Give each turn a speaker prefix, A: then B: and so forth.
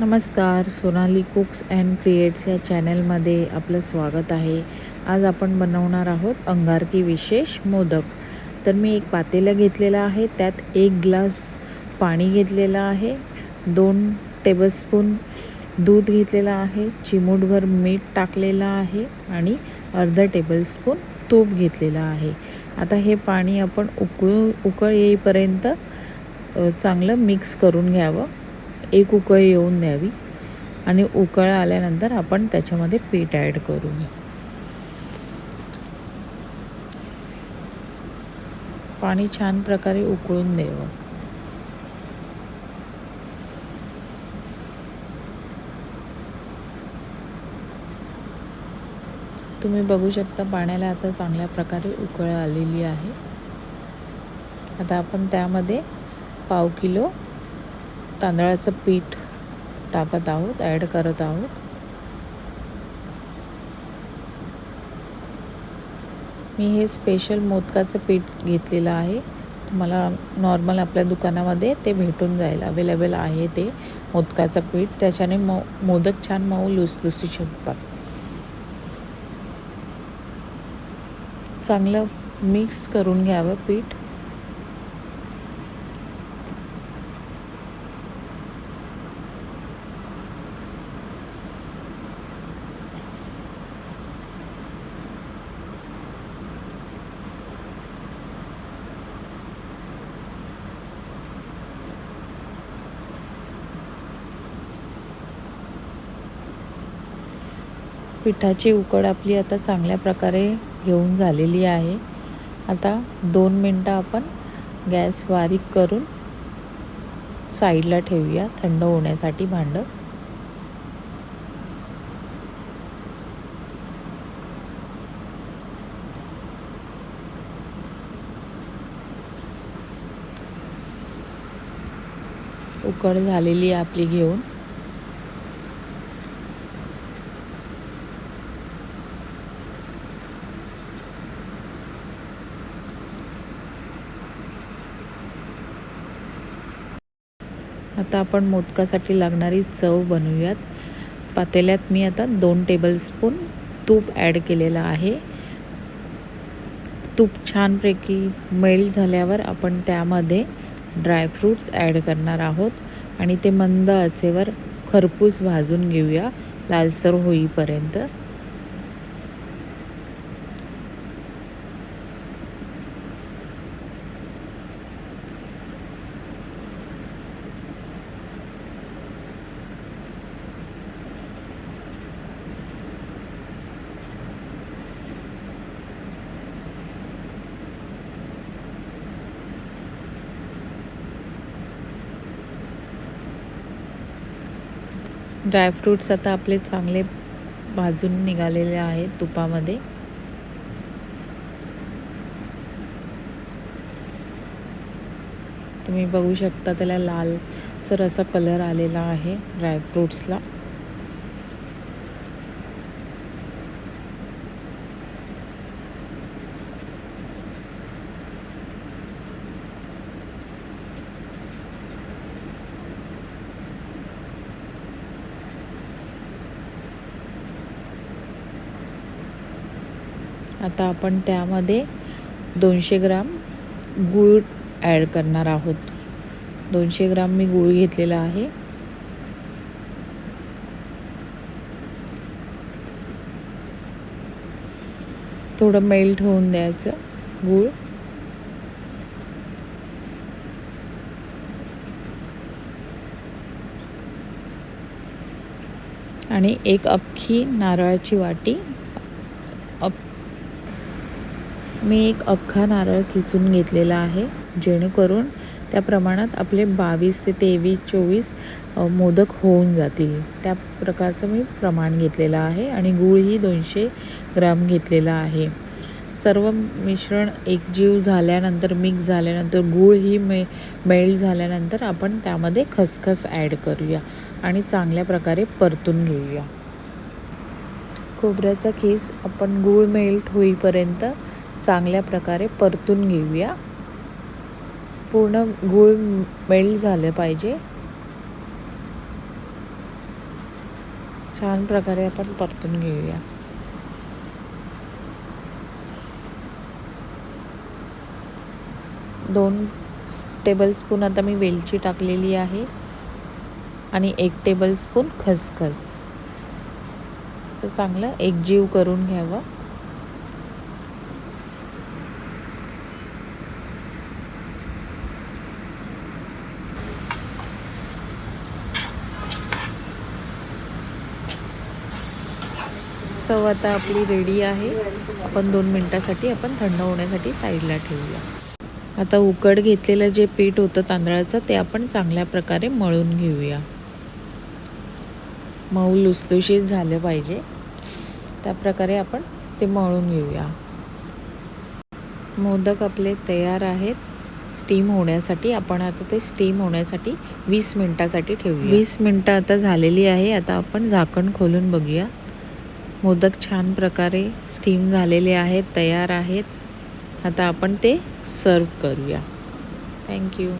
A: नमस्कार Sonali cooks and creates या चॅनलमध्ये आपलं स्वागत आहे. आज आपण बनवणार आहोत अंगारकी विशेष मोदक. तर मी एक पातेलं घेतलेलं आहे त्यात एक ग्लास पाणी घेतलेलं आहे दोन टेबलस्पून दूध घेतलेलं आहे चिमूटभर मीठ टाकलेलं आहे आणि अर्धा टेबलस्पून तूप घेतलेलं आहे. आता हे पाणी आपण उकळू उकळ येईपर्यंत चांगलं मिक्स करून घ्यावं. एक उकळ येऊन द्यावी आणि उकळ आल्यानंतर आपण त्याच्यामध्ये पीठ ॲड करू. पाणी छान प्रकारे उकळून द्यावं. तुम्ही बघू शकता पाण्याला आता चांगल्या प्रकारे उकळ आलेली आहे. आता आपण त्यामध्ये पाव किलो तांदळाचं पीठ टाकत आहोत ॲड करत आहोत. मी हे स्पेशल मोदकाचं पीठ घेतलेलं आहे. तुम्हाला नॉर्मल आपल्या दुकानामध्ये ते भेटून जाईल. अवेलेबल आहे ते मोदकाचं पीठ. त्याच्याने मो मोदक छान मऊ लुसलुसी शकतात चांगलं मिक्स करून घ्यावं पीठ. पिठाची उकड आपली आता चांगल्या प्रकारे येऊन झालेली आहे. आता दोन मिनटं आपण गॅस बारीक करून साईडला ठेवूया. थंड होण्यासाठी भांडं. उकड झालेली आहे आपली घेऊन. आता आपण मोदकासाठी लागणारी चव बनवूयात. पातेल्यात मी आता दोन टेबलस्पून तूप ॲड केलेलं आहे. तूप छानपैकी मेल्ट झाल्यावर आपण त्यामध्ये ड्रायफ्रूट्स ॲड करणार आहोत. आणि ते मंद आचेवर खरपूस भाजून घेऊया लालसर होईपर्यंत. ड्रायफ्रूट्स आता आपले चांगले भाजून निघालेले आहेत तुपामध्ये. तुम्ही बघू शकता त्याला लालसर असा कलर आलेला आहे ड्रायफ्रूट्सला आता आपण त्यामध्ये दोनशे ग्राम गूळ ॲड करणार आहोत. दोनशे ग्राम मी गूळ घेतलेला आहे. थोडं मेल्ट होऊन द्यायचं गूळ. आणि एक अख्खी नारळाची वाटी मी एक अख्खा नारळ खिचून घेतलेला आहे. जेणेकरून त्या प्रमाणात आपले बावीस ते तेवीस चोवीस मोदक होऊन जातील. त्या प्रकारचं मी प्रमाण घेतलेलं आहे आणि गूळही दोनशे ग्राम घेतलेला आहे. सर्व मिश्रण एकजीव झाल्यानंतर मिक्स झाल्यानंतर गूळ ही मे मेल्ट झाल्यानंतर आपण त्यामध्ये खसखस ॲड करूया आणि चांगल्या प्रकारे परतून घेऊया. खोबऱ्याचा खीस आपण गूळ मेल्ट होईपर्यंत चांगल्या प्रकारे परतून घेऊया. पूर्ण गूळ मेल्ट झालं पाहिजे. छान प्रकारे आपण परतून घेऊया. दोन टेबलस्पून आता मी वेलची टाकलेली आहे. आणि एक टेबलस्पून खसखस. तर चांगलं एकजीव करून घ्यावं. चव आता आपली रेडी आहे. आपण दोन मिनटासाठी आपण थंड होण्यासाठी साईडला ठेवूया. आता उकड घेतलेलं जे पीठ होतं तांदळाचं ते आपण चांगल्या प्रकारे मळून घेऊया. मऊ लुसलुशीत झालं पाहिजे. त्या प्रकारे आपण ते मळून घेऊया. मोदक आपले तयार आहेत. स्टीम होण्यासाठी आपण आता ते स्टीम होण्यासाठी वीस मिनटासाठी ठेवूया. वीस मिनटं आता झालेली आहे. आता आपण झाकण खोलून बघूया. मोदक छान प्रकारे स्टीम झालेले आहेत तयार आहेत. आता आपण ते सर्व करूया. थँक्यू